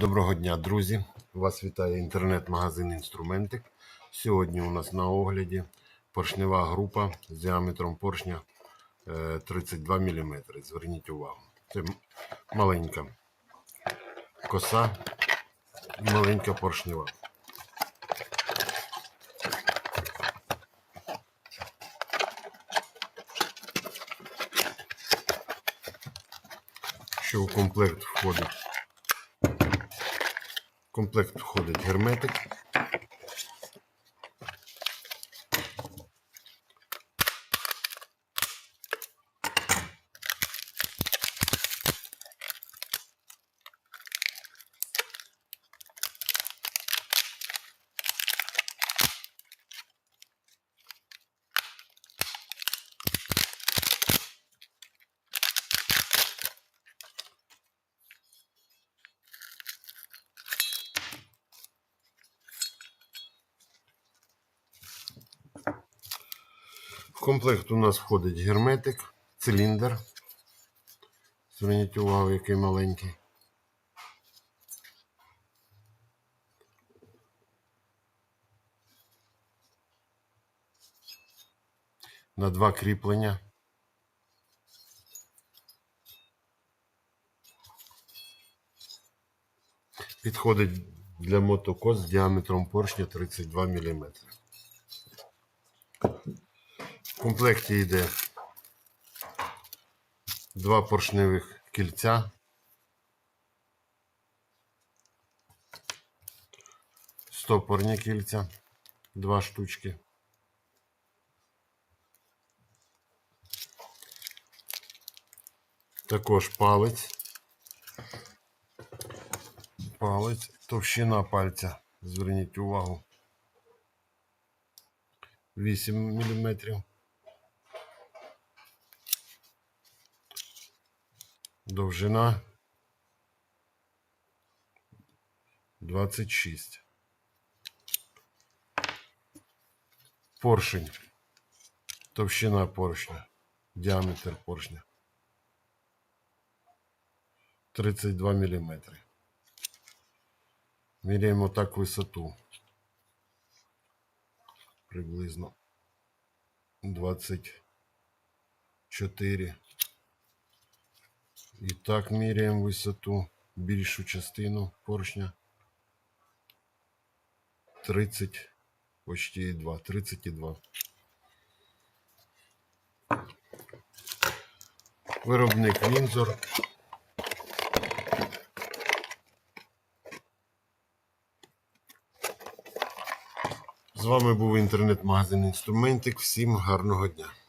Доброго дня, друзі! Вас вітає інтернет-магазин Інструментик. Сьогодні у нас на огляді поршнева група з діаметром поршня е, 32 мм. Зверніть увагу. Це маленька коса маленька поршнева. Що в комплект входить? Комплект входить герметик. Комплект у нас входить герметик, циліндр. Зверніть увагу, який маленький. На два кріплення. Підходить для мотокос з діаметром поршня 32 мм. В комплекті йде два поршневих кільця. Стопорні кільця, два штучки. Також палець. Палець, товщина пальця. Зверніть увагу. 8 мм. Довжина 26. Поршень. Товщина поршня. Діаметр поршня. 32 мм. Міряємо так висоту. Приблизно 24. І так міряємо висоту, більшу частину поршня. 30, почти 2, 32. Виробник Вінзор. З вами був інтернет-магазин Інструментик. Всім гарного дня.